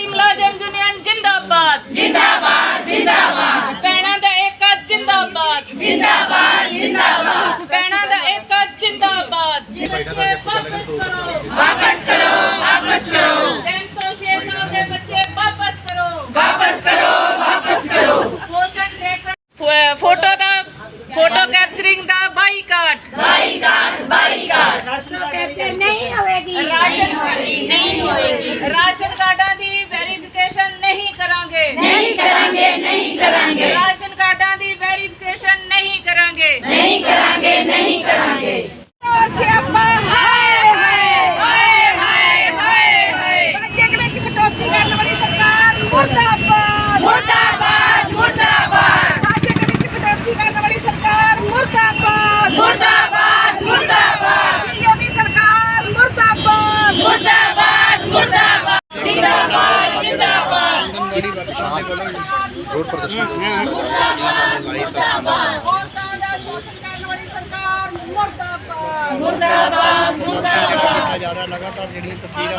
ਖੇਤੀਬਾੜੀ ਮੁਲਾਜ਼ਮ ਯੂਨੀਅਨ ਜਿੰਦਾਬਾਦ। ਜਿੰਦਾਬਾਦ ਜਿੰਦਾਬਾਦ। ਪੈਣਾ ਦਾ ਏਕਾ ਜਿੰਦਾਬਾਦ। ਜਿੰਦਾਬਾਦ ਜਿੰਦਾਬਾਦ। ਪੈਣਾ ਦਾ ਏਕਾ ਜਿੰਦਾਬਾਦ। ਬੱਚੇ ਵਾਪਸ ਕਰੋ। ਵਾਪਸ ਕਰੋ ਵਾਪਸ ਕਰੋ। ਤਿੰਨ ਤੋਂ 6 ਸਾਲ ਦੇ ਬੱਚੇ ਵਾਪਸ ਕਰੋ। ਵਾਪਸ ਕਰੋ ਪੋਸ਼ਣ ਟ੍ਰੈਕਰ ਫੋਟੋ ਦਾ ਫੋਟੋ ਕੈਪਚਰਿੰਗ ਦਾ ਬਾਈਕਾਟ ਨਹੀਂ ਹੋਵੇਗੀ ਰਾਸ਼ਨ ਨਹੀਂ ਹੋਏਗੀ ਰਾਸ਼ਨ ਕਾਰਡਾਂ ਦੀ ਵੈਰੀਫਿਕੇਸ਼ਨ ਨਹੀਂ ਕਰਾਂਗੇ ਨਹੀਂ ਕਰਾਂਗੇ ਨਹੀਂ ਕਰਾਂਗੇ ਰਾਸ਼ਨ ਕਾਰਡਾਂ ਦੀ ਵੈਰੀਫਿਕੇਸ਼ਨ ਨਹੀਂ ਕਰਾਂਗੇ ਨਹੀਂ ਕਰਾਂਗੇ ਨਹੀਂ ਕਰਾਂਗੇ। ਸਿਆਪਾ ਹਾਏ ਹਾਏ ਹਾਏ ਹਾਏ ਹਾਏ ਹਾਏ। ਬਜਟ ਵਿੱਚ ਕਟੌਤੀ ਕਰਨ ਵਾਲੀ ਸਰਕਾਰ ਮੁਰਦਾਬਾਦ। ਮੁਰਦਾਬਾਦ ਮੁਰਦਾਬਾਦ। ਬਜਟ ਵਿੱਚ ਕਟੌਤੀ ਕਰਨ ਵਾਲੀ ਸਰਕਾਰ ਮੁਰਦਾਬਾਦ। ਮੁਰਦਾਬਾਦ ਮੁਰਦਾਬਾਦ। ਬੀਜੇਪੀ ਸਰਕਾਰ ਮੁਰਦਾਬਾਦ। ਮੁਰਦਾਬਾਦ ਮੁਰਦਾਬਾਦ। ਜਿੰਦਾਬਾਦ ਜਿੰਦਾਬਾਦ। ਹੋਰ ਪ੍ਰਦਰਸ਼ਨ ਲਾਈਵ ਔਰਤਾਂ ਦਾ ਸ਼ੋਸ਼ਣ ਕਰਨ ਵਾਲੀ ਸਰਕਾਰ ਮੁਰਦਾਬਾਦ ਮੁਰਦਾਬਾਦ ਕੀਤਾ ਜਾ ਰਿਹਾ ਲਗਾਤਾਰ ਜਿਹੜੀਆਂ ਤਸਵੀਰਾਂ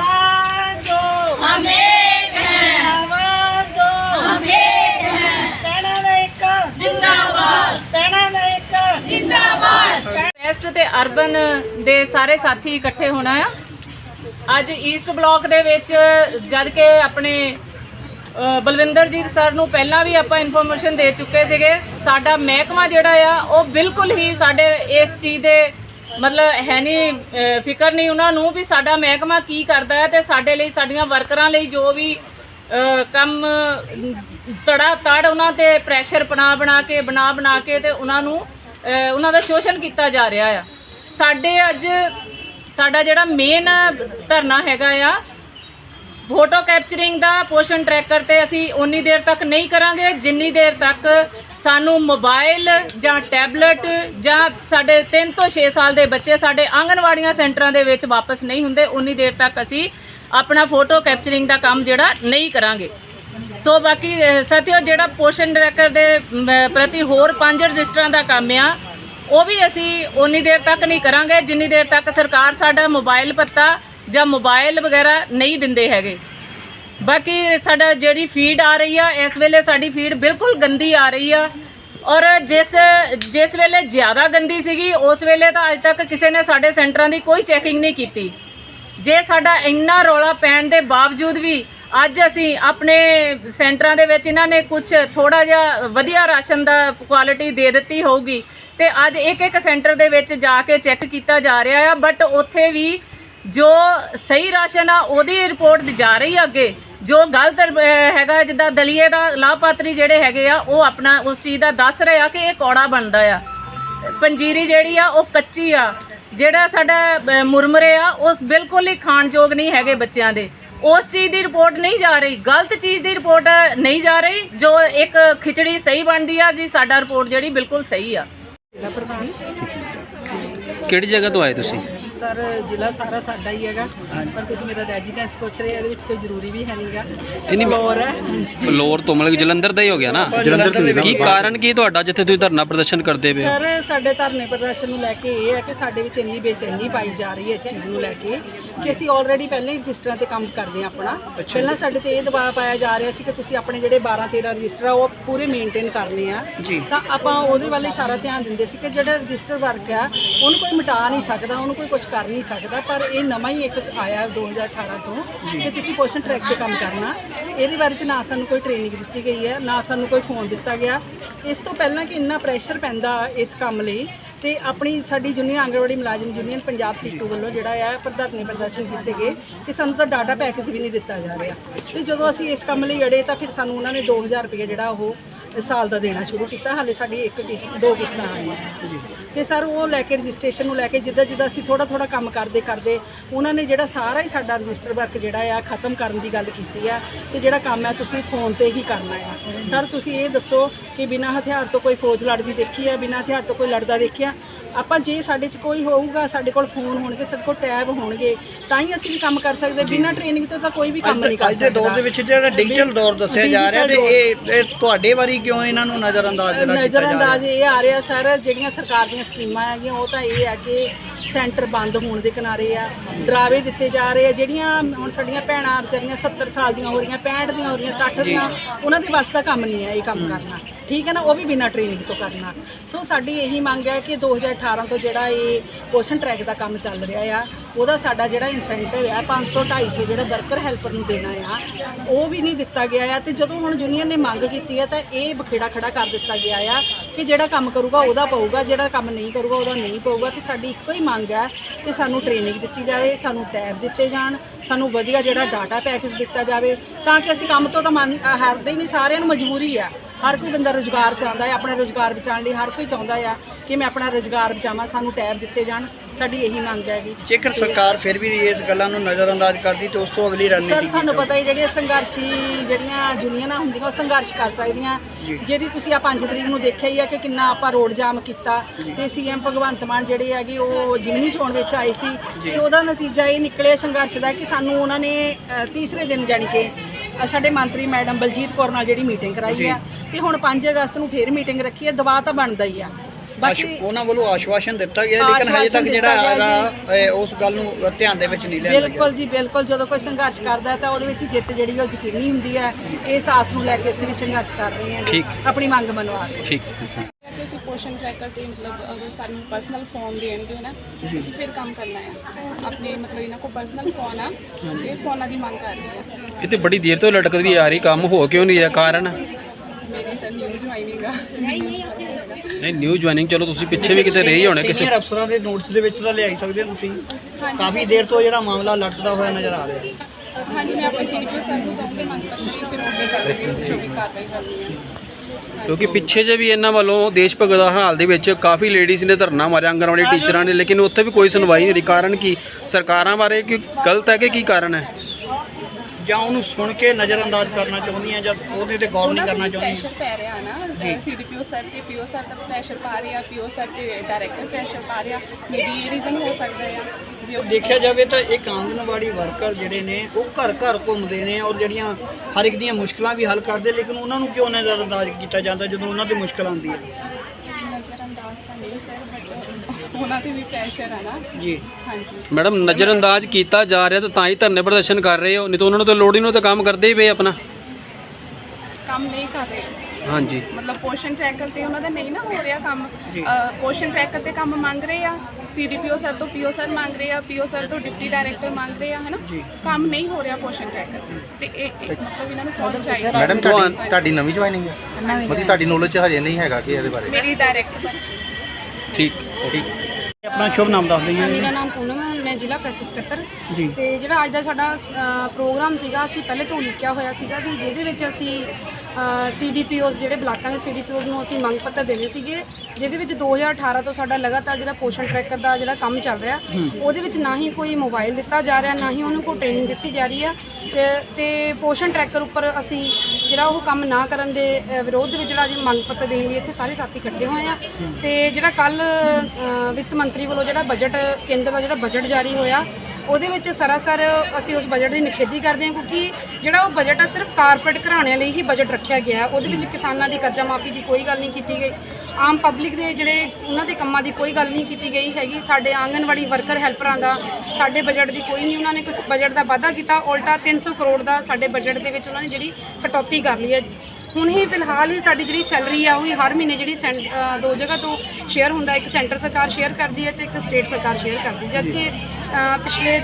ਆਵਾਜ਼ ਵੈਸਟ ਤੇ ਅਰਬਨ ਦੇ ਸਾਰੇ ਸਾਥੀ ਇਕੱਠੇ ਹੋਣਾ ਆ। ਅੱਜ ਈਸਟ ਬਲਾਕ ਦੇ ਵਿੱਚ ਜਦ ਕਿ ਆਪਣੇ ਬਲਵਿੰਦਰਜੀਤ ਸਰ ਨੂੰ ਪਹਿਲਾਂ ਵੀ ਆਪਾਂ ਇਨਫੋਰਮੇਸ਼ਨ ਦੇ ਚੁੱਕੇ ਸੀਗੇ। ਸਾਡਾ ਮਹਿਕਮਾ ਜਿਹੜਾ ਆ ਉਹ ਬਿਲਕੁਲ ਹੀ ਸਾਡੇ ਇਸ ਚੀਜ਼ ਦੇ ਮਤਲਬ ਹੈ ਨਹੀਂ ਫਿਕਰ ਨਹੀਂ ਉਹਨਾਂ ਨੂੰ ਵੀ ਸਾਡਾ ਮਹਿਕਮਾ ਕੀ ਕਰਦਾ ਹੈ ਤੇ ਸਾਡੇ ਲਈ, ਸਾਡੀਆਂ ਵਰਕਰਾਂ ਲਈ ਜੋ ਵੀ ਕੰਮ, ਤੜਾ ਤੜ ਉਹਨਾਂ ਤੇ ਪ੍ਰੈਸ਼ਰ ਬਣਾ ਬਣਾ ਕੇ, ਬਣਾ ਬਣਾ ਕੇ ਤੇ ਉਹਨਾਂ ਨੂੰ ਉਹਨਾਂ ਦਾ ਸ਼ੋਸ਼ਣ ਕੀਤਾ ਜਾ ਰਿਹਾ ਆ। ਸਾਡੇ ਅੱਜ ਸਾਡਾ ਜਿਹੜਾ ਮੇਨ ਧਰਨਾ ਹੈਗਾ ਆ ਫੋਟੋ ਕੈਪਚਰਿੰਗ ਦਾ ਪੋਸ਼ਨ ਟਰੈਕਰ ਤੇ ਅਸੀਂ ਉਨੀ ਦੇਰ ਤੱਕ ਨਹੀਂ ਕਰਾਂਗੇ, ਜਿੰਨੀ ਦੇਰ ਤੱਕ ਸਾਨੂੰ ਮੋਬਾਈਲ ਜਾਂ ਟੈਬਲੇਟ ਜਾਂ ਸਾਡੇ 3 ਤੋਂ 6 ਸਾਲ ਦੇ ਬੱਚੇ ਸਾਡੇ ਆਂਗਨਵਾੜੀਆਂ ਸੈਂਟਰਾਂ ਦੇ ਵਿੱਚ ਵਾਪਸ ਨਹੀਂ ਹੁੰਦੇ ਉਨੀ ਦੇਰ ਤੱਕ ਅਸੀਂ ਆਪਣਾ ਫੋਟੋ ਕੈਪਚਰਿੰਗ ਦਾ ਕੰਮ ਜਿਹੜਾ ਨਹੀਂ ਕਰਾਂਗੇ। ਸੋ ਬਾਕੀ ਅਹ, ਸਾਥੀਓ ਜਿਹੜਾ ਪੋਸ਼ਨ ਟਰੈਕਰ ਦੇ ਪ੍ਰਤੀ ਹੋਰ ਪੰਜ ਰਜਿਸਟਰਾਂ ਦਾ ਕੰਮ ਆ ਉਹ ਵੀ ਅਸੀਂ ਉਨੀ ਦੇਰ ਤੱਕ ਨਹੀਂ ਕਰਾਂਗੇ ਜਿੰਨੀ ਦੇਰ ਤੱਕ ਸਰਕਾਰ ਸਾਡਾ ਮੋਬਾਈਲ ਪੱਤਾ ਜਾਂ ਮੋਬਾਈਲ ਵਗੈਰਾ ਨਹੀਂ ਦਿੰਦੇ ਹੈਗੇ। ਬਾਕੀ ਸਾਡਾ ਜਿਹੜੀ ਫੀਡ ਆ ਰਹੀ ਆ, ਇਸ ਵੇਲੇ ਸਾਡੀ ਫੀਡ ਬਿਲਕੁਲ ਗੰਦੀ ਆ ਰਹੀ ਆ। ਔਰ ਜਿਸ ਜਿਸ ਵੇਲੇ ਜ਼ਿਆਦਾ ਗੰਦੀ ਸੀਗੀ, ਉਸ ਵੇਲੇ ਤਾਂ ਅੱਜ ਤੱਕ ਕਿਸੇ ਨੇ ਸਾਡੇ ਸੈਂਟਰਾਂ ਦੀ ਕੋਈ ਚੈਕਿੰਗ ਨਹੀਂ ਕੀਤੀ। ਜੇ ਸਾਡਾ ਇੰਨਾ ਰੌਲਾ ਪੈਣ ਦੇ ਬਾਵਜੂਦ ਵੀ ਅੱਜ ਅਸੀਂ ਆਪਣੇ ਸੈਂਟਰਾਂ ਦੇ ਵਿੱਚ ਇਹਨਾਂ ਨੇ ਕੁਝ ਥੋੜਾ ਜਿਹਾ ਵਧੀਆ ਰਾਸ਼ਨ ਦਾ ਕੁਆਲਿਟੀ ਦੇ ਦਿੱਤੀ ਹੋਊਗੀ, ਤੇ ਅੱਜ ਇੱਕ ਇੱਕ ਸੈਂਟਰ ਦੇ ਵਿੱਚ ਜਾ ਕੇ ਚੈੱਕ ਕੀਤਾ ਜਾ ਰਿਹਾ ਆ ਬਟ ਉੱਥੇ ਵੀ ਜੋ ਸਹੀ ਰਾਸ਼ਨ ਆ ਉਹਦੀ ਰਿਪੋਰਟ ਜਾ ਰਹੀ ਆ ਅੱਗੇ। ਜੋ ਗਲਤ ਹੈਗਾ ਜਿੱਦਾਂ ਦਲੀਏ ਦਾ ਲਾਭਪਾਤਰੀ ਜਿਹੜੇ ਹੈਗੇ ਆ ਉਹ ਆਪਣਾ ਉਸ ਚੀਜ਼ ਦਾ ਦੱਸ ਰਹੇ ਆ ਕਿ ਇਹ ਕੌੜਾ ਬਣਦਾ ਆ। ਪੰਜੀਰੀ ਜਿਹੜੀ ਆ ਉਹ ਕੱਚੀ ਆ। ਜਿਹੜਾ ਸਾਡਾ ਅਹ, ਮੁਰਮਰੇ ਆ ਉਸ ਬਿਲਕੁਲ ਹੀ ਖਾਣਯੋਗ ਨਹੀਂ ਹੈਗੇ ਬੱਚਿਆਂ ਦੇ। ਉਸ ਚੀਜ਼ ਦੀ ਰਿਪੋਰਟ ਨਹੀਂ ਜਾ ਰਹੀ। ਗਲਤ ਚੀਜ਼ ਦੀ ਰਿਪੋਰਟ ਨਹੀਂ ਜਾ ਰਹੀ ਜੋ ਇੱਕ ਖਿਚੜੀ ਸਹੀ ਬਣਦੀ ਆ ਜੀ ਸਾਡਾ ਰਿਪੋਰਟ ਜਿਹੜੀ ਬਿਲਕੁਲ ਸਹੀ ਆ। ਕਿਹੜੀ ਜਗ੍ਹਾ ਤੋਂ ਆਏ ਤੁਸੀਂ? ਸਰ ਜ਼ਿਲ੍ਹਾ ਸਾਰਾ ਸਾਡਾ ਹੀ ਹੈਗਾ। ਪਰ ਤੁਸੀਂ ਮੇਰਾ ਰੈਜ਼ੀਡੈਂਸ ਪੁੱਛ ਰਹੇ ਹੋ, ਇਹਦੇ ਵਿੱਚ ਕੋਈ ਜ਼ਰੂਰੀ ਵੀ ਹੈ ਨਹੀਂਗਾ। ਨਹੀਂ, ਫਲੋਰ ਹੈ। ਹਾਂਜੀ। ਫਲੋਰ ਤੋਂ ਮਤਲਬ ਜਲੰਧਰ ਦਾ ਹੀ ਹੋ ਗਿਆ ਨਾ? ਜਲੰਧਰ ਤੋਂ ਕੀ ਕਾਰਨ ਕੀ ਤੁਹਾਡਾ ਜਿੱਥੇ ਤੁਸੀਂ ਧਰਨਾ ਪ੍ਰਦਰਸ਼ਨ ਕਰਦੇ ਪਏ ਹੋ? ਸਰ ਸਾਡੇ ਧਰਨੇ ਪ੍ਰਦਰਸ਼ਨ ਨੂੰ ਲੈ ਕੇ ਇਹ ਹੈ ਕਿ ਸਾਡੇ ਵਿੱਚ ਇੰਨੀ ਬੇਚੈਨੀ ਪਾਈ ਜਾ ਰਹੀ ਹੈ ਇਸ ਚੀਜ਼ ਨੂੰ ਲੈ ਕੇ ਕਿ ਅਸੀਂ ਆਲਰੇਡੀ ਪਹਿਲਾਂ ਹੀ ਰਜਿਸਟਰਾਂ ਤੇ ਕੰਮ ਕਰਦੇ ਹਾਂ ਆਪਣਾ। ਪਹਿਲਾਂ ਸਾਡੇ ਤੇ ਇਹ ਦਬਾਅ ਪਾਇਆ ਜਾ ਰਿਹਾ ਸੀ ਕਿ ਤੁਸੀਂ ਆਪਣੇ ਜਿਹੜੇ 12 13 ਰਜਿਸਟਰ ਆ ਉਹ ਪੂਰੇ ਮੇਨਟੇਨ ਕਰਨੇ ਆ। ਤਾਂ ਆਪਾਂ ਉਹਦੇ ਵੱਲ ਹੀ ਸਾਰਾ ਧਿਆਨ ਦਿੰਦੇ ਸੀ ਕਿ ਜਿਹੜਾ ਰਜਿਸਟਰ ਵਰਕ ਆ ਉਹਨੂੰ ਕੋਈ ਮਿਟਾ ਨਹੀਂ ਸਕਦਾ ਉਹਨੂੰ ਕੋਈ ਕੁਝ ਕਰ ਨਹੀਂ ਸਕਦਾ ਪਰ ਇਹ ਨਵਾਂ ਹੀ ਇੱਕ ਆਇਆ 2018 ਤੋਂ। ਕਿ ਤੁਸੀਂ ਪੋਸ਼ਨ ਟਰੈਕ ਤੇ ਕੰਮ ਕਰਨਾ। ਇਹਦੇ ਬਾਰੇ ਚ ਨਾ ਸਾਨੂੰ ਕੋਈ ਟ੍ਰੇਨਿੰਗ ਦਿੱਤੀ ਗਈ ਹੈ ਨਾ ਸਾਨੂੰ ਕੋਈ ਫੋਨ ਦਿੱਤਾ ਗਿਆ। ਇਸ ਤੋਂ ਪਹਿਲਾਂ ਕਿ ਇੰਨਾ ਪ੍ਰੈਸ਼ਰ ਪੈਂਦਾ ਇਸ ਕੰਮ ਲਈ ਤੇ ਆਪਣੀ ਸਾਡੀ ਜੂਨੀਅਰ ਆਂਗਣਵਾੜੀ ਮੁਲਾਜ਼ਮ ਯੂਨੀਅਨ ਪੰਜਾਬ ਸੀਟੂ ਵੱਲੋਂ ਜਿਹੜਾ ਆ ਪ੍ਰਧਾਰਨੀ ਪ੍ਰਦਰਸ਼ਨ ਕੀਤੇ ਗਏ ਕਿ ਸਾਨੂੰ ਤਾਂ ਡਾਟਾ ਪੈਕੇਜ ਵੀ ਨਹੀਂ ਦਿੱਤਾ ਜਾ ਰਿਹਾ। ਤੇ ਜਦੋਂ ਅਸੀਂ ਇਸ ਕੰਮ ਲਈ ਅੜੇ ਤਾਂ ਫਿਰ ਸਾਨੂੰ ਉਹਨਾਂ ਨੇ 2000 ਰੁਪਏ ਜਿਹੜਾ ਉਹ ਸਾਲ ਦਾ ਦੇਣਾ ਸ਼ੁਰੂ ਕੀਤਾ ਹਾਲੇ ਸਾਡੀ ਇੱਕ ਕਿਸ਼ਤ ਦੋ ਕਿਸ਼ਤਾਂ ਆਈਆਂ ਤੇ ਸਰ ਉਹ ਲੈ ਕੇ ਰਜਿਸਟ੍ਰੇਸ਼ਨ ਨੂੰ ਲੈ ਕੇ ਜਿੱਦਾਂ ਜਿੱਦਾਂ ਅਸੀਂ ਥੋੜਾ ਥੋੜਾ ਕੰਮ ਕਰਦੇ ਕਰਦੇ ਉਹਨਾਂ ਨੇ ਜਿਹੜਾ ਸਾਰਾ ਹੀ ਸਾਡਾ ਰਜਿਸਟਰ ਵਰਕ ਜਿਹੜਾ ਆ ਖਤਮ ਕਰਨ ਦੀ ਗੱਲ ਕੀਤੀ ਆ ਤੇ ਜਿਹੜਾ ਕੰਮ ਹੈ ਤੁਸੀਂ ਫੋਨ ਤੇ ਹੀ ਕਰਨਾ ਆ। ਸਰ ਤੁਸੀਂ ਇਹ ਦੱਸੋ ਕਿ ਬਿਨਾਂ ਹਥਿਆਰ ਤੋਂ ਕੋਈ ਫੌਜ ਲੜਦੀ ਦੇਖੀ ਆ ਬਿਨਾਂ ਹਥਿਆਰ ਤੋਂ ਕੋਈ ਲੜਦਾ ਦੇਖਿਆ? ਆਪਾਂ ਜੇ ਸਾਡੇ 'ਚ ਕੋਈ ਹੋਊਗਾ ਸਾਡੇ ਕੋਲ ਫੋਨ ਹੋਣਗੇ ਸਾਡੇ ਕੋਲ ਟੈਬ ਹੋਣਗੇ ਤਾਂ ਹੀ ਅਸੀਂ ਵੀ ਕੰਮ ਕਰ ਸਕਦੇ। ਬਿਨਾਂ ਟ੍ਰੇਨਿੰਗ ਤੋਂ ਤਾਂ ਕੋਈ ਵੀ ਕੰਮ ਨਹੀਂ ਕਰ ਅੱਜ ਦੇ ਦੌਰ ਦੇ ਵਿੱਚ ਜਿਹੜਾ ਡਿਜੀਟਲ ਦੌਰ ਦੱਸਿਆ ਜਾ ਰਿਹਾ ਤੇ ਇਹ ਇਹ ਤੁਹਾਡੇ ਵਾਰੀ ਕਿਉਂ ਇਹਨਾਂ ਨੂੰ ਨਜ਼ਰ ਅੰਦਾਜ਼ ਜਿਹੜਾ ਕੀਤਾ ਨਜ਼ਰ ਜਾ ਰਿਹਾ? ਅੰਦਾਜ਼ ਇਹ ਆ ਰਿਹਾ ਸਰ ਜਿਹੜੀਆਂ ਸਰਕਾਰ ਦੀਆਂ ਸਕੀਮਾਂ ਹੈਗੀਆਂ ਉਹ ਤਾਂ ਇਹ ਹੈ ਕਿ ਸੈਂਟਰ ਬੰਦ ਹੋਣ ਦੇ ਕਿਨਾਰੇ ਆ ਡਰਾਵੇ ਦਿੱਤੇ ਜਾ ਰਹੇ ਆ ਜਿਹੜੀਆਂ ਹੁਣ ਸਾਡੀਆਂ ਭੈਣਾਂ ਵਿਚਾਰੀਆਂ 70 ਸਾਲ ਦੀਆਂ ਹੋ ਰਹੀਆਂ 65 ਦੀਆਂ ਹੋ ਰਹੀਆਂ 60 ਦੀਆਂ ਉਹਨਾਂ ਦੇ ਵੱਸ ਦਾ ਕੰਮ ਨਹੀਂ ਹੈ ਇਹ ਕੰਮ ਕਰਨਾ। ਠੀਕ ਹੈ ਨਾ? ਉਹ ਵੀ ਬਿਨਾਂ ਟ੍ਰੇਨਿੰਗ ਤੋਂ ਕਰਨਾ। ਸੋ ਸਾਡੀ ਇਹੀ ਮੰਗ ਹੈ ਕਿ 2018 ਤੋਂ ਜਿਹੜਾ ਇਹ ਪੋਸ਼ਨ ਟਰੈਕ ਦਾ ਕੰਮ ਚੱਲ ਰਿਹਾ ਆ ਉਹਦਾ ਸਾਡਾ ਜਿਹੜਾ ਇਨਸੈਂਟਿਵ ਆ 500 250 ਜਿਹੜਾ ਵਰਕਰ ਹੈਲਪਰ ਨੂੰ ਦੇਣਾ ਆ ਉਹ ਵੀ ਨਹੀਂ ਦਿੱਤਾ ਗਿਆ ਆ। ਤੇ ਜਦੋਂ ਹੁਣ ਯੂਨੀਅਨ ਨੇ ਮੰਗ ਕੀਤੀ ਹੈ ਤਾਂ ਇਹ ਬਖੇੜਾ ਖੜਾ ਕਰ ਦਿੱਤਾ ਗਿਆ ਆ ਕਿ ਜਿਹੜਾ ਕੰਮ ਕਰੂਗਾ ਉਹਦਾ ਪਊਗਾ ਜਿਹੜਾ ਕੰਮ ਨਹੀਂ ਕਰੂਗਾ ਉਹਦਾ ਨਹੀਂ ਪਊਗਾ। ਤੇ ਸਾਡੀ ਇੱਕੋ ਹੀ ਮੰਗ ਹੈ ਕਿ ਸਾਨੂੰ ਟ੍ਰੇਨਿੰਗ ਦਿੱਤੀ ਜਾਵੇ ਸਾਨੂੰ ਟੈਬ ਦਿੱਤੇ ਜਾਣ ਸਾਨੂੰ ਵਧੀਆ ਜਿਹੜਾ ਡਾਟਾ ਪੈਕੇਜ ਦਿੱਤਾ ਜਾਵੇ ਤਾਂ ਕਿ ਅਸੀਂ ਕੰਮ ਤੋਂ ਤਾਂ ਮਨ ਅ, ਹਾਰਦੇ ਹੀ ਨਹੀਂ ਸਾਰਿਆਂ ਨੂੰ ਮਜਬੂਰੀ ਆ। ਹਰ ਕੋਈ ਬੰਦਾ ਰੋਜ਼ਗਾਰ ਚਾਹੁੰਦਾ ਹੈ ਆਪਣਾ ਰੋਜ਼ਗਾਰ ਬਚਾਉਣ ਲਈ ਹਰ ਕੋਈ ਚਾਹੁੰਦਾ ਆ ਕਿ ਮੈਂ ਆਪਣਾ ਰੋਜ਼ਗਾਰ ਬਚਾਵਾਂ ਸਾਨੂੰ ਟੈਬ ਦਿੱਤੇ ਜਾਣ ਸਾਡੀ ਇਹੀ ਮੰਗ ਹੈਗੀ ਜੇਕਰ ਸਰਕਾਰ ਫਿਰ ਵੀ ਇਸ ਗੱਲਾਂ ਨੂੰ ਨਜ਼ਰਅੰਦਾਜ਼ ਕਰਦੀ ਤੇ ਉਸ ਤੋਂ ਅਗਲੀ ਸਰ ਰਣਨੀਤੀ ਕੀ ਤੁਹਾਨੂੰ ਪਤਾ ਹੀ ਜਿਹੜੀਆਂ ਸੰਘਰਸ਼ੀ ਜਿਹੜੀਆਂ ਯੂਨੀਅਨਾਂ ਹੁੰਦੀਆਂ ਉਹ ਸੰਘਰਸ਼ ਕਰ ਸਕਦੀਆਂ। ਜਿਹੜੀ ਤੁਸੀਂ ਆ 5 ਤਰੀਕ ਨੂੰ ਦੇਖਿਆ ਹੀ ਆ ਕਿ ਕਿੰਨਾ ਆਪਾਂ ਰੋਡ ਜਾਮ ਕੀਤਾ। ਤੇ ਸੀਐਮ ਭਗਵੰਤ ਮਾਨ ਜਿਹੜੇ ਹੈਗੇ ਉਹ ਜਿਮਨੀ ਚੋਣ ਵਿੱਚ ਆਏ ਸੀ। ਤੇ ਉਹਦਾ ਨਤੀਜਾ ਇਹ ਨਿਕਲਿਆ ਸੰਘਰਸ਼ ਦਾ ਕਿ ਸਾਨੂੰ ਉਹਨਾਂ ਨੇ ਤੀਸਰੇ ਦਿਨ ਜਾਣੀ ਕਿ ਸਾਡੇ ਮੰਤਰੀ ਮੈਡਮ ਬਲਜੀਤ ਕੌਰ ਨਾਲ ਜਿਹੜੀ ਮੀਟਿੰਗ ਕਰਾਈ ਆ ਤੇ ਹੁਣ 5 ਅਗਸਤ ਨੂੰ ਫੇਰ ਮੀਟਿੰਗ ਰੱਖੀ ਹੈ ਦਬਾਅ ਤਾਂ ਬਣਦਾ ਹੀ ਆ। ਆਸ਼- ਬਾਕੀ ਉਹਨਾਂ ਵੱਲੋਂ ਆਸ਼ਵਾਸਨ ਦਿੱਤਾ ਗਿਆ ਲੇਕਿਨ ਹਜੇ ਆਸ਼ਵਾਸਨ ਤੱਕ ਜਿਹੜਾ ਦਿੱਤਾ ਗਿਆ ਹੈਗਾ ਇਹ ਉਸ ਗੱਲ ਨੂੰ ਧਿਆਨ ਦੇ ਵਿੱਚ ਨਹੀਂ ਲਿਆ ਗਿਆ। ਬਿਲਕੁਲ ਜੀ ਬਿਲਕੁਲ। ਜਦੋਂ ਕੋਈ ਸੰਘਰਸ਼ ਕਰਦਾ ਹੈ ਤਾਂ ਉਹਦੇ ਵਿੱਚ ਜਿੱਤ ਜਿਹੜੀ ਉਹ ਯਕੀਨੀ ਹੁੰਦੀ ਹੈ। ਇਸ ਆਸ ਨੂੰ ਲੈ ਕੇ ਅਸੀਂ ਵੀ ਸੰਘਰਸ਼ ਕਰ ਰਹੇ ਹਾਂ ਜੀ। ਠੀਕ। ਆਪਣੀ ਮੰਗ ਮਨਵਾ ਰਹੇ ਹਾਂ। ਠੀਕ। ਕਿ ਅਸੀਂ ਪੋਸ਼ਨ ਟਰੈਕਰ ਤੇ ਮਤਲਬ ਅਗਰ ਸਾਨੂੰ ਪਰਸਨਲ ਫੋਨ ਦੇਣਗੇ ਨਾ ਅਸੀਂ ਫਿਰ ਕੰਮ ਕਰਨਾ ਹੈ। ਆਪਣੇ ਮਤਲਬ ਇਹਨਾਂ ਕੋਲ ਪਰਸਨਲ ਫੋਨ ਆ ਇਹ ਫੋਨਾਂ ਦੀ ਮੰਗ ਕਰ ਰਹੇ ਆ ਇਹ ਤੇ ਬੜੀ ਦੇਰ ਤੋਂ ਲਟਕਦੀ ਆ ਰਹੀ ਕੰਮ ਹੋ ਕਿਉਂ ਨਹੀਂ ਰਿਹਾ? ਕਾਰਨ ਮੇਰੀ ਸਰ ਨਿਊ ਜੁਆਇਨਿੰਗ ਆ ਨਹੀਂ ਨਿਊ ਜੁਆਇਨਿੰਗ ਚਲੋ ਤੁਸੀਂ ਪਿੱਛੇ ਵੀ ਕਿਤੇ ਰਹੇ ਹੀ ਹੋਣੇ ਕਿਸੇ ਸੀਨੀਅਰ ਅਫਸਰਾਂ ਦੇ ਨੋਟਿਸ ਦੇ ਵਿੱਚ ਤਾਂ ਲਿਆਈ ਸਕਦੇ ਹੋ ਤੁਸੀਂ। ਹਾਂਜੀ। ਕਾਫੀ ਦੇਰ ਤੋਂ ਜਿਹੜਾ ਮਾਮਲਾ ਲਟਕਦਾ ਹੋਇਆ ਨਜ਼ਰ ਆ ਰਿਹਾ ਹੈ। ਹਾਂਜੀ ਮੈਂ ਆਪਣੇ ਸੀਨੀਅਰ ਸਰ ਨੂੰ ਕਹੂੰਗੀ ਮੰਗ ਪੱਤਰ ਫਿਰ ਉਹਦੇ ਕਰਾਂਗੇ ਜੋ ਵੀ ਕਾਰਵਾਈ ਕਰਨੀ ਹੈ ਕਿਉਂਕਿ ਪਿੱਛੇ ਜੇ ਵੀ ਇਹਨਾਂ ਵੱਲੋਂ ਦੇਸ਼ ਭਗਤ ਦਾ ਹਾਲ ਦੇ ਵਿੱਚ ਕਾਫੀ ਲੇਡੀਜ਼ ਨੇ ਧਰਨਾ ਮਾਰਿਆ ਆਂਗਣਵਾੜੀ ਟੀਚਰਾਂ ਨੇ ਲੇਕਿਨ ਉੱਥੇ ਵੀ ਕੋਈ ਸੁਣਵਾਈ ਨਹੀਂ ਰਹੀ। ਕਾਰਨ ਕੀ? ਸਰਕਾਰਾਂ ਬਾਰੇ ਕਿ ਗਲਤ ਹੈ ਕਿ ਕੀ ਕਾਰਨ ਹੈ? ਜਾਂ ਉਹਨੂੰ ਸੁਣ ਕੇ ਨਜ਼ਰਅੰਦਾਜ਼ ਕਰਨਾ ਚਾਹੁੰਦੀਆਂ ਜਾਂ ਉਹਦੇ ਤੇ ਗੌਰ ਨਹੀਂ ਕਰਨਾ ਚਾਹੁੰਦੀਆਂ ਪ੍ਰੈਸ਼ਰ ਪੈ ਰਿਹਾ ਨਾ ਸੀਡੀਪੀਓ ਸਰ ਤੇ ਪੀਓ ਸਰ ਦਾ ਪ੍ਰੈਸ਼ਰ ਪਾ ਰਿਹਾ ਪੀਓ ਸਰ ਤੇ ਡਾਇਰੈਕਟਰ ਪ੍ਰੈਸ਼ਰ ਪਾ ਰਿਹਾ ਮੇਬੀ ਇਹ ਰੀਜ਼ਨ ਹੋ ਸਕਦਾ ਆ। ਦੇਖਿਆ ਜਾਵੇ ਤਾਂ ਇੱਕ ਆਂਗਨਵਾੜੀ ਵਰਕਰ ਜਿਹੜੇ ਨੇ ਉਹ ਘਰ ਘਰ ਘੁੰਮਦੇ ਨੇ ਔਰ ਜਿਹੜੀਆਂ ਹਰ ਇੱਕ ਦੀਆਂ ਮੁਸ਼ਕਲਾਂ ਵੀ ਹੱਲ ਕਰਦੇ ਲੇਕਿਨ ਉਹਨਾਂ ਨੂੰ ਕਿਉਂ ਨਜ਼ਰਅੰਦਾਜ਼ ਕੀਤਾ ਜਾਂਦਾ ਜਦੋਂ ਉਹਨਾਂ ਤੇ ਮੁਸ਼ਕਲ ਆਉਂਦੀ ਹੈ? ਨਜ਼ਰ ਅੰਦਾਜ਼ ਤਾਂ ਨਹੀਂ ਸਰ ਬਟ ਉਹਨਾਂ ਤੇ ਵੀ ਪ੍ਰੈਸ਼ਰ ਆ ਨਾ। ਜੀ। ਹਾਂਜੀ। ਮੈਡਮ ਨਜ਼ਰਅੰਦਾਜ਼ ਕੀਤਾ ਜਾ ਰਿਹਾ ਤਾਂ ਤਾਂ ਹੀ ਧਰਨੇ ਪ੍ਰਦਰਸ਼ਨ ਕਰ ਰਹੇ ਹੋ ਨਹੀਂ ਤਾਂ ਉਹਨਾਂ ਨੂੰ ਤਾਂ ਲੋੜ ਹੀ ਨਹੀਂ ਉਹ ਤਾਂ ਕੰਮ ਕਰਦੇ ਹੀ ਪਏ ਆਪਣਾ। ਕੰਮ ਨਹੀਂ ਕਰ ਰਹੇ। ਹਾਂਜੀ। ਮਤਲਬ ਪੋਸ਼ਨ ਟਰੈਕਰ ਤੇ ਉਹਨਾਂ ਦਾ ਨਹੀਂ ਨਾ ਹੋ ਰਿਹਾ ਕੰਮ। ਪੋਸ਼ਨ ਟਰੈਕਰ ਤੇ ਕੰਮ ਮੰਗ ਰਹੇ ਆ। ਸੀਡੀਪੀਓ ਸਰ ਤੋਂ ਪੀਓ ਸਰ ਮੰਗ ਰਹੇ ਆ ਪੀਓ ਸਰ ਤੋਂ ਡਿਪਟੀ ਡਾਇਰੈਕਟਰ ਮੰਗ ਰਹੇ ਆ ਹੈਨਾ? ਕੰਮ ਨਹੀਂ ਹੋ ਰਿਹਾ ਪੋਸ਼ਨ ਟਰੈਕਰ ਤੇ। ਇਹ ਇਹ ਮਤਲਬ ਇਹਨਾਂ ਨੂੰ ਫੋਨ ਚਾਹੀਦਾ ਮੈਡਮ ਤੁਹਾਡੀ ਤੁਹਾਡੀ ਨਵੀਂ ਜੁਆਇਨਿੰਗ ਹੈ ਮਤਲਬ ਤੁਹਾਡੀ ਨੌਲੇਜ ਹਜੇ ਨਹੀਂ ਹੈਗਾ ਕਿ ਇਹਦੇ ਬਾਰੇ। ਮੇਰੀ ਡਾਇਰੈਕਟ ਬੱਚੀ। ਠੀਕ ਠੀਕ। ਆਪਣਾ ਸ਼ੁਭ ਨਾਮ ਦੱਸ ਦਈਏ ਮੇਰਾ ਨਾਮ ਪੂਨਮ ਹੈ ਮੈਂ ਜ਼ਿਲ੍ਹਾ ਪ੍ਰੈਸ ਸਕੱਤਰ ਜੀ। ਤੇ ਜਿਹੜਾ ਅੱਜ ਦਾ ਸਾਡਾ ਅ, ਪ੍ਰੋਗਰਾਮ ਸੀਗਾ ਅਸੀਂ ਪਹਿਲੇ ਤੋਂ ਲਿਖਿਆ ਹੋਇਆ ਸੀਗਾ ਵੀ ਜਿਹਦੇ ਵਿੱਚ ਅਸੀਂ ਸੀਡੀਪੀਓਜ਼ ਜਿਹੜੇ ਬਲਾਕਾਂ ਦੇ ਸੀਡੀਪੀਓਜ਼ ਨੂੰ ਅਸੀਂ ਮੰਗ ਪੱਤਰ ਦੇਣੇ ਸੀਗੇ ਜਿਹਦੇ ਵਿੱਚ 2018 ਤੋਂ ਸਾਡਾ ਲਗਾਤਾਰ ਜਿਹੜਾ ਪੋਸ਼ਣ ਟਰੈਕਰ ਦਾ ਜਿਹੜਾ ਕੰਮ ਚੱਲ ਰਿਹਾ ਉਹਦੇ ਵਿੱਚ ਨਾ ਹੀ ਕੋਈ ਮੋਬਾਈਲ ਦਿੱਤਾ ਜਾ ਰਿਹਾ ਨਾ ਹੀ ਉਹਨੂੰ ਕੋਈ ਟ੍ਰੇਨਿੰਗ ਦਿੱਤੀ ਜਾ ਰਹੀ ਆ। ਤੇ ਤੇ ਪੋਸ਼ਣ ਟਰੈਕਰ ਉੱਪਰ ਅਸੀਂ ਜਿਹੜਾ ਉਹ ਕੰਮ ਨਾ ਕਰਨ ਦੇ ਵਿਰੋਧ ਵਿੱਚ ਜਿਹੜਾ ਅੱਜ ਮੰਗ ਪੱਤਰ ਦੇਣ ਲਈ ਇੱਥੇ ਸਾਰੇ ਸਾਥੀ ਇਕੱਠੇ ਹੋਏ ਆ। ਤੇ ਜਿਹੜਾ ਕੱਲ ਵਿੱਤ ਮੰਤਰੀ ਵੱਲੋਂ ਜਿਹੜਾ ਬਜਟ ਕੇਂਦਰ ਦਾ ਜਿਹੜਾ ਬਜਟ ਜਾਰੀ ਹੋਇਆ ਉਹਦੇ ਵਿੱਚ ਸਰਾਸਰ ਅਸੀਂ ਉਸ ਬਜਟ ਦੀ ਨਿਖੇਧੀ ਕਰਦੇ ਹਾਂ ਕਿਉਂਕਿ ਜਿਹੜਾ ਉਹ ਬਜਟ ਆ ਸਿਰਫ ਕਾਰਪੋਰੇਟ ਘਰਾਣਿਆਂ ਲਈ ਹੀ ਬਜਟ ਰੱਖਿਆ ਗਿਆ ਉਹਦੇ ਵਿੱਚ ਕਿਸਾਨਾਂ ਦੀ ਕਰਜ਼ਾ ਮਾਫੀ ਦੀ ਕੋਈ ਗੱਲ ਨਹੀਂ ਕੀਤੀ ਗਈ। ਆਮ ਪਬਲਿਕ ਦੇ ਜਿਹੜੇ ਉਹਨਾਂ ਦੇ ਕੰਮਾਂ ਦੀ ਕੋਈ ਗੱਲ ਨਹੀਂ ਕੀਤੀ ਗਈ ਹੈਗੀ। ਸਾਡੇ ਆਂਗਨਵਾੜੀ ਵਰਕਰ ਹੈਲਪਰਾਂ ਦਾ ਸਾਡੇ ਬਜਟ ਦੀ ਕੋਈ ਨਹੀਂ, ਉਹਨਾਂ ਨੇ ਕੁਝ ਬਜਟ ਦਾ ਵਾਅਦਾ ਕੀਤਾ। ਉਲਟਾ 300 ਕਰੋੜ ਦਾ ਸਾਡੇ ਬਜਟ ਦੇ ਵਿੱਚ ਉਹਨਾਂ ਨੇ ਜਿਹੜੀ ਕਟੌਤੀ ਕਰ ਲਈ ਹੈ। ਹੁਣ ਹੀ ਫਿਲਹਾਲ ਹੀ ਸਾਡੀ ਜਿਹੜੀ ਸੈਲਰੀ ਆ, ਉਹ ਹੀ ਹਰ ਮਹੀਨੇ ਜਿਹੜੀ ਸੈਂ- ਦੋ ਜਗ੍ਹਾ ਤੋਂ ਸ਼ੇਅਰ ਹੁੰਦਾ ਇੱਕ ਸੈਂਟਰ ਸਰਕਾਰ ਸ਼ੇਅਰ ਕਰਦੀ ਹੈ ਤੇ ਇੱਕ ਸਟੇਟ ਸਰਕਾਰ ਸ਼ੇਅਰ ਕਰਦੀ ਹੈ। ਜਦਕਿ ਪਿਛਲੇ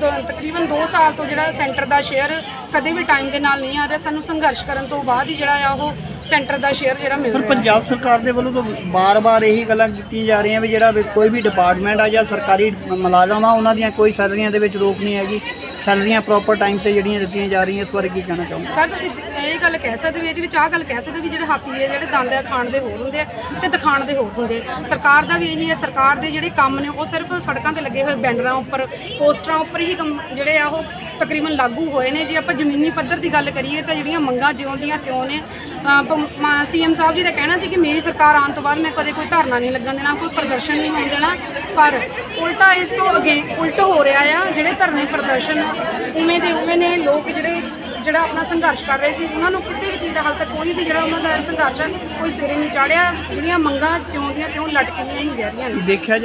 ਦੋ- ਤਕਰੀਬਨ 2 ਸਾਲ ਤੋਂ ਜਿਹੜਾ ਸੈਂਟਰ ਦਾ ਸ਼ੇਅਰ ਕਦੇ ਵੀ ਟਾਈਮ ਦੇ ਨਾਲ ਨਹੀਂ ਆ ਰਿਹਾ ਸਾਨੂੰ ਸੰਘਰਸ਼ ਕਰਨ ਤੋਂ ਬਾਅਦ ਹੀ ਜਿਹੜਾ ਆ ਉਹ ਸੈਂਟਰ ਦਾ ਸ਼ੇਅਰ ਜਿਹੜਾ ਮਿਲ ਪਰ ਰਿਹਾ ਪੰਜਾਬ ਸਰਕਾਰ ਦੇ ਵੱਲੋਂ ਤਾਂ ਬਾਰ-ਬਾਰ ਇਹੀ ਗੱਲਾਂ ਕੀਤੀਆਂ ਜਾ ਰਹੀਆਂ ਵੀ ਜਿਹੜਾ ਕੋਈ ਵੀ ਡਿਪਾਰਟਮੈਂਟ ਆ ਜਾਂ ਸਰਕਾਰੀ ਮੁਲਾਜ਼ਮ ਆ ਉਹਨਾਂ ਦੀਆਂ ਕੋਈ ਸੈਲਰੀਆਂ ਦੇ ਵਿੱਚ ਰੋਕ ਨਹੀਂ ਹੈਗੀ। ਸੈਲਰੀਆਂ ਪ੍ਰੋਪਰ ਟਾਈਮ ਤੇ ਜਿਹੜੀਆਂ ਦਿੱਤੀਆਂ ਜਾ ਰਹੀਆਂ ਇਸ ਬਾਰੇ ਕੀ ਕਹਿਣਾ ਚਾਹੋਗੇ? ਸਰ ਤੁਸੀਂ ਇਹ ਗੱਲ ਕਹਿ ਸਕਦੇ ਵੀ ਇਹਦੇ ਵਿੱਚ ਆਹ ਗੱਲ ਕਹਿ ਸਕਦੇ ਵੀ ਜਿਹੜੇ ਹਾਥੀ ਦੇ ਜਿਹੜੇ ਦੰਦ ਆ ਖਾਣ ਦੇ ਹੋਰ ਹੁੰਦੇ ਆ ਤੇ ਦਿਖਾਣ ਦੇ ਹੋਰ ਹੁੰਦੇ ਆ। ਸਰਕਾਰ ਦਾ ਵੀ ਇਹੀ ਹੈ, ਸਰਕਾਰ ਦੇ ਜਿਹੜੇ ਕੰਮ ਨੇ ਉਹ ਸਿਰਫ ਸੜਕਾਂ ਤੇ ਲੱਗੇ ਹੋਏ ਬੈਨਰਾਂ ਉੱਪਰ, ਪੋਸਟਰਾਂ ਉੱਪਰ ਹੀ ਕੰਮ ਜਿਹੜੇ ਆ ਉਹ ਤਕਰੀਬਨ ਲਾਗੂ ਹੋਏ ਨੇ। ਜੇ ਆਪਾਂ ਜ਼ਮੀਨੀ ਪੱਧਰ ਦੀ ਗੱਲ ਕਰੀਏ ਤਾਂ ਜਿਹੜੀਆਂ ਮੰਗਾਂ ਜਿਉਂ ਦੀਆਂ ਤਿਉਂ ਨੇ ਸੀਐਮ ਸਾਹਿਬ ਜੀ ਦਾ ਕਹਿਣਾ ਸੀ ਕਿ ਮੇਰੀ ਸਰਕਾਰ ਆਉਣ ਤੋਂ ਬਾਅਦ ਮੈਂ ਕਦੇ ਕੋਈ ਧਰਨਾ ਨਹੀਂ ਲੱਗਣ ਦੇਣਾ, ਕੋਈ ਪ੍ਰਦਰਸ਼ਨ ਨਹੀਂ ਹੋਣ ਦੇਣਾ। ਪਰ ਉਲਟਾ ਇਸ ਤੋਂ ਅੱਗੇ ਉਲਟ ਹੋ ਰਿਹਾ ਆ, ਜਿਹੜੇ ਧਰਨੇ ਪ੍ਰਦਰਸ਼ਨ ਉਵੇਂ ਦੇ ਉਵੇਂ ਨੇ, ਲੋਕ ਜਿਹੜੇ ਜਿਹੜਾ ਆਪਣਾ ਸੰਘਰਸ਼ ਕਰ ਰਹੇ ਸੀ, ਉਹਨਾਂ ਨੂੰ ਕਿਸੇ ਵੀ ਚੀਜ਼ ਦਾ ਹਾਲ ਤੱਕ ਕੋਈ ਵੀ ਜਿਹੜਾ ਉਹਨਾਂ ਦਾ ਸੰਘਰਸ਼ ਹੈ ਕੋਈ ਸਿਰੇ ਨਹੀਂ ਚਾੜਿਆ। ਜਿਹੜੀਆਂ ਮੰਗਾਂ ਜਿਉਂ ਦੀਆਂ ਤਿਉਂ ਲਟਕੀਆਂ ਹੀ ਰਹਿ ਰਹੀਆਂ ਨੇ। ਦੇਖਿਆ